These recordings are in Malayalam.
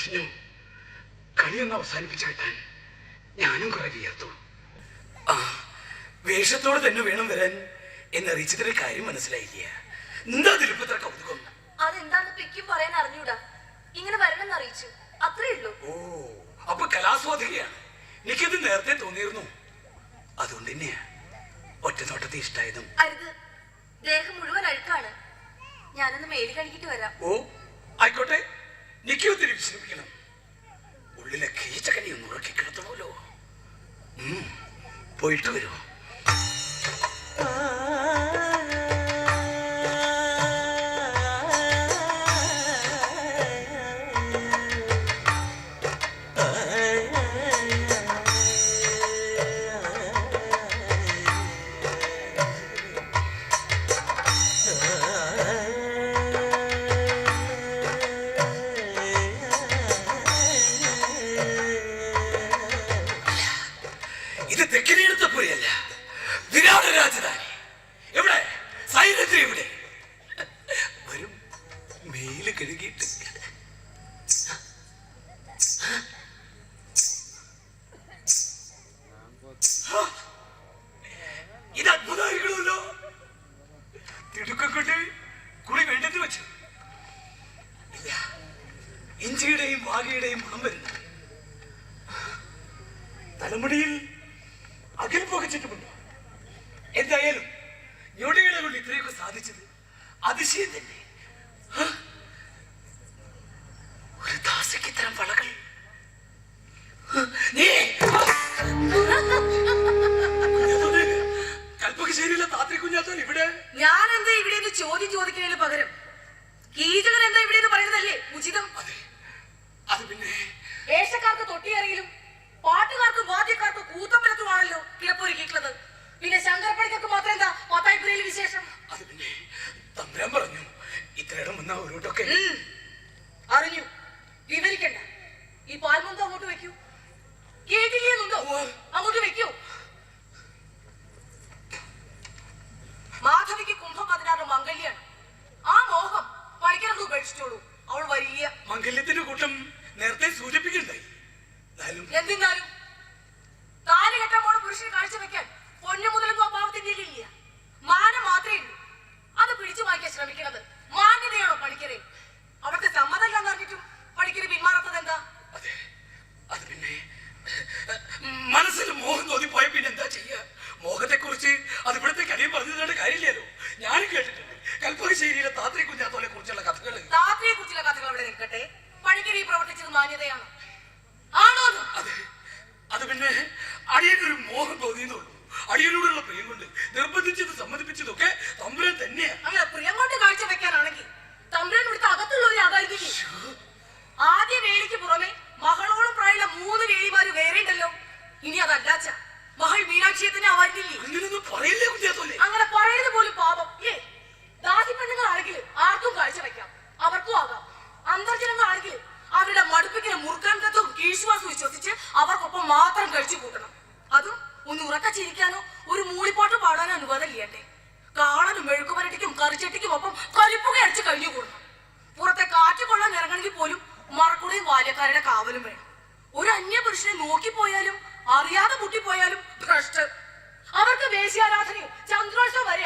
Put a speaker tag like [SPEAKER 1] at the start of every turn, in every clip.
[SPEAKER 1] മുഷിഞ്ഞു കളിയൊന്ന് അവസാനിപ്പിച്ചു കിട്ടാൻ ഞാനും കുറെ വിയർത്തു. ആ വേഷത്തോടെ തന്നെ വേണം വരാൻ എന്നറിയിച്ചതിന്റെ കാര്യം മനസ്സിലായില്ല? എന്താ തിരുപ്പത്ര കൗതുകം?
[SPEAKER 2] അതെന്താന്ന് പിക്കും പറയാൻ അറിഞ്ഞൂടാ. ഇങ്ങനെ വരണമെന്ന് അറിയിച്ചു. അത്രേ ഉള്ളൂ.
[SPEAKER 1] ഓ അപ്പൊ കലാസ്വാദികയാണ്. എനിക്കത് നേരത്തെ തോന്നിയിരുന്നു. അതുകൊണ്ട് തന്നെയാ ഒറ്റ നോട്ടത്തെ ഇഷ്ടായതും.
[SPEAKER 2] അരുത്. ദേഹം മുഴുവൻ അഴുക്കാണ്. ഞാനൊന്ന് മേൽ കഴുകിട്ട് വരാം.
[SPEAKER 1] ഓ ആയിക്കോട്ടെ. എനിക്ക് ഒത്തിരി വിശ്രമിക്കണം. ഉള്ളിലെ കീച്ചകനി ഒന്ന് ഉറക്കി കിടത്തണമല്ലോ പോയിട്ട് വരുമോ ഇത് തെക്കിനെടുത്ത പുരയല്ല വിരാട രാജധാനി. എവിടെ? സൈന്യത്തിൽ എവിടെ? വരും. മെയിൽ കഴുകിയിട്ട്. ഇത് അത്ഭുതമായിരിക്കണമല്ലോ. തിടുക്കം കുളി വേണ്ടെന്ന് വെച്ചു. ഇല്ല ഇഞ്ചിയുടെയും വാഗയുടെയും മണം വരുന്നു. തലമുടിയിൽ അകൽ പുകച്ചിട്ടുമുണ്ടോ എന്തായാലും ഞൊടിയുടെ കൊണ്ട് ഇത്രയൊക്കെ സാധിച്ചത് അതിശയം തന്നെ. മംഗല്യത്തിന്റെ കൂട്ടം നേരത്തെ സൂചിപ്പിക്കണ്ടായി
[SPEAKER 2] എന്തിരുന്നാലും താലി കെട്ടാൻ പുരുഷന് കാഴ്ചവെക്കാൻ പൊന്നു മുതലും പാവത്തിന്റെ ഇല്ല മാനം മാത്രമേ ഉള്ളൂ. അത് പിടിച്ചു വാങ്ങിക്കാൻ ശ്രമിക്കണത് മാന്യതയാണോ പണിക്കരെ? അവർക്ക് സമ്മതമല്ലെന്ന് അറിഞ്ഞിട്ടും പണിക്കര് പിന്മാറാത്തത് എന്താ
[SPEAKER 1] അത് പിന്നെ മനസ്സിൽ മോഹം തോന്നി
[SPEAKER 2] മാത്രം കഴിച്ചു കൂട്ടണം. അതും ഒന്ന് ഉറക്ക ചിരിക്കാനോ ഒരു മൂളിപ്പാട്ട് പാടാനോ അനുവാദം ഇല്ലണ്ടേ കാളനും മെഴുക്കുപരട്ടിക്കും കറിച്ചട്ടിക്കും ഒപ്പം കരിപ്പുക അടിച്ച് കഴിഞ്ഞു കൂടണം. പുറത്തെ കാറ്റ് കൊള്ളാൻ ഇറങ്ങണമെങ്കിൽ പോലും മറക്കുടയും ബാല്യക്കാരുടെ കാവലും വേണം. ഒരു അന്യപുരുഷനെ നോക്കിപ്പോയാലും അറിയാതെ മുട്ടിപ്പോയാലും ഭ്രഷ്ട്. അവർക്ക് വേശ്യാരാധനയും ചന്ദ്രോത്സവം വരെ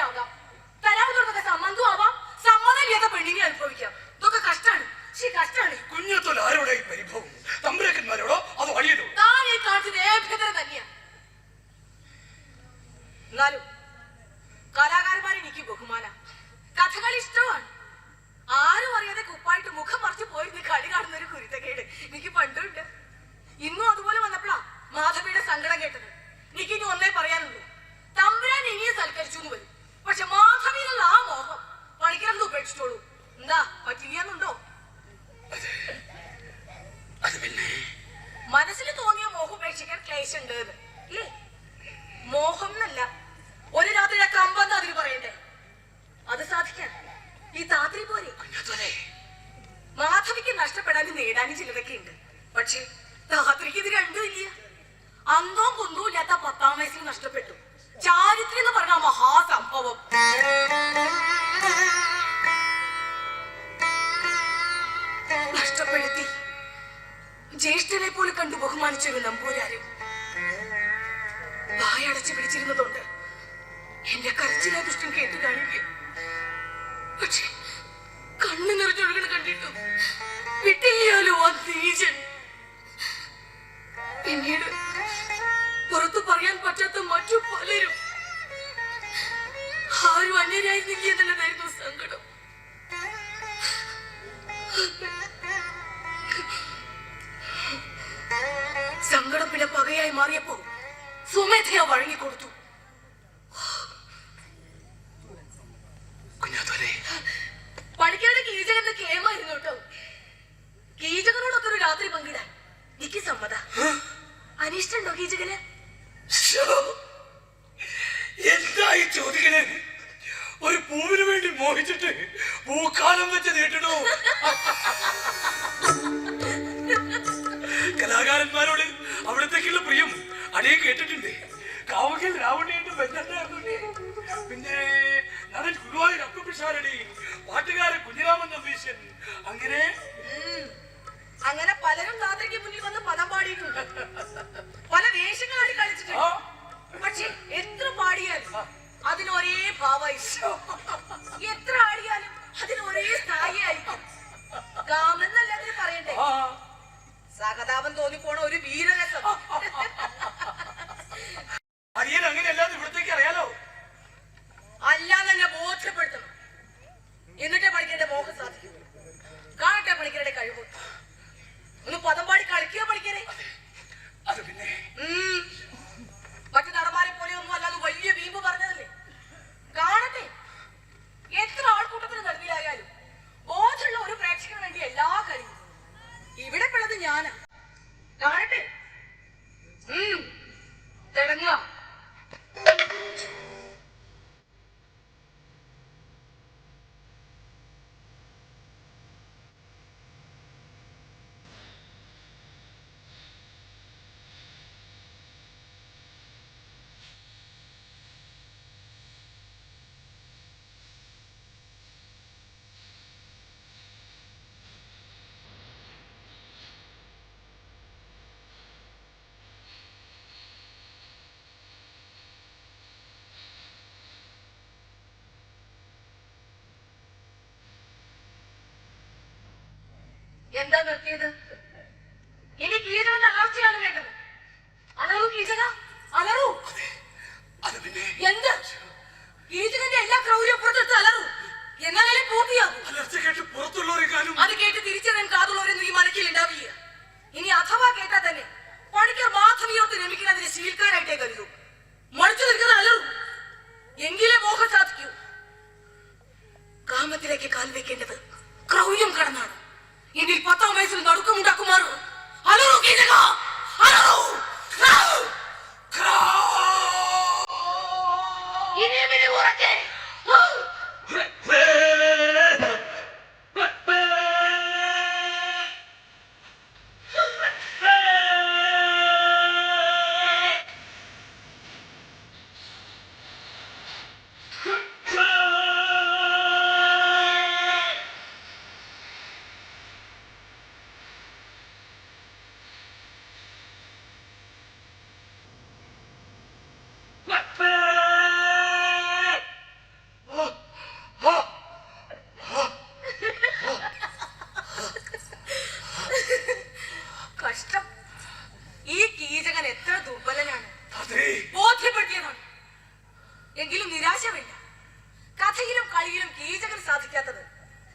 [SPEAKER 2] നേടാനും ഉണ്ട്. പക്ഷേ താത്രിക്ക് ഇത് രണ്ടും ഇല്ല. അന്തവും കുന്തവും ഇല്ലാത്ത പത്താം വയസ്സിൽ നഷ്ടപ്പെട്ടു. ചാരിത്രം എന്ന് പറഞ്ഞ മഹാസംഭവം. നഷ്ടപ്പെടുത്തി. ജ്യേഷ്ഠനെ പോലെ കണ്ടു ബഹുമാനിച്ചൊരു നമ്പൂരാരും. വായടച്ചു പിടിച്ചിരുന്നതുകൊണ്ട് എന്റെ കരച്ചിലെ ദുഷ്ടം കേട്ടു കാണിക്കും പക്ഷെ കണ്ണു നിറഞ്ഞൊഴുകണ കണ്ടിട്ടും വിട്ടില്ലല്ലോ ആ പിന്നീട് പുറത്തു പറയാൻ പറ്റാത്ത മറ്റു പലരും ആരും അന്യരായിരുന്നില്ല എന്നുള്ളതായിരുന്നു സങ്കടം. സങ്കടം പിന്നെ പകയായി മാറിയപ്പോ സ്വമേധയാ വഴങ്ങിക്കൊടുത്തു.
[SPEAKER 1] കലാകാരന്മാരോട് അവിടത്തേക്കുള്ള പ്രിയം അടിയെ കേട്ടിട്ടുണ്ട്. കാവകൽ രാവണിയായിട്ട് ബന്ധണ്ടായിരുന്നുണ്ട് പിന്നെ നടൻ ഗുരുവായൂർ അപ്പുപിഷാരടി പാട്ടുകാരൻ കുഞ്ഞിരാമൻ നമ്പീശൻ അങ്ങനെ
[SPEAKER 2] അങ്ങനെ പലരും രാത്രിക്ക് മുന്നിൽ വന്ന് പദം പാടിയിട്ടുണ്ട്. പല വേഷങ്ങളായി കളിച്ചിട്ടുണ്ട്. പക്ഷെ എത്ര പാടിയാലും അതിന് ഒരേ ഭാവമായി എത്ര ആടിയാലും അതിന് ഒരേ സ്ഥായിയായിരിക്കും. കാമെന്നല്ല അതിന് പറയണ്ടേ? സഹതാപം തോന്നിപ്പോണ ഒരു വീരരസം.
[SPEAKER 1] അരിയൻ അങ്ങനെയല്ലാതെ ഇവിടത്തേക്ക് അറിയാലോ?
[SPEAKER 2] അല്ലാതെ തന്നെ ബോധ്യപ്പെടുത്തണം. എന്നിട്ടേ പഠിക്കേണ്ട മോഹം സാധിക്കൂ. എന്താ നിർത്തിയത്? ഇനി കീരവന്റെ അലർച്ചയാണ് വേണ്ടത്. അലറു കീചക അലറു. എന്ത്? കീചകന്റെ എല്ലാ ക്രൗര്യം പുറത്തെടുത്ത് അലറു. എന്നാലേ പൂർത്തിയാകും?
[SPEAKER 1] അലർച്ച കേട്ട് പുറത്തുള്ളവരെക്കാളും
[SPEAKER 2] അത് കേട്ട് തിരിച്ചറിയാൻ കാതുള്ളവരൊന്നും ഈ മനക്കിൽ ഉണ്ടാവില്ല. ഇനി അഥവാ കേട്ടാ തന്നെ പണിക്കർ മാധവിയോട്ട് രമിക്കുന്നതിന് ശീൽക്കാരായിട്ടേ കരുതൂ. മടിച്ചു നിൽക്കുന്ന അലറു. എങ്കിലേ മോഹം സാധിക്കൂ. കാമത്തിലേക്ക് കാൽ വെക്കേണ്ടത് ക്രൗര്യം കടന്നാണ്. ഇനി പത്താം വയസ്സിൽ നടുക്കമുണ്ടാക്കുമാറ്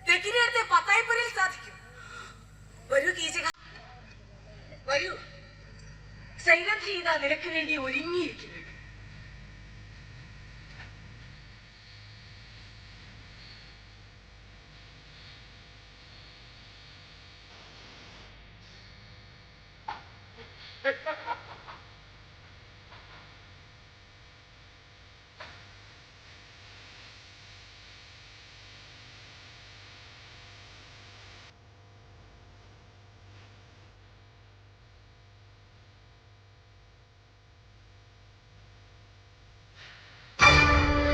[SPEAKER 2] തെക്കിനേരത്തെ പത്തായിപ്പുരയിൽ സാധിക്കും. വരൂ കീചക. വരൂ. സൈനന്ധി ഇതാ നിനക്ക് വേണ്ടി ഒരുങ്ങിയിരിക്കുന്നു.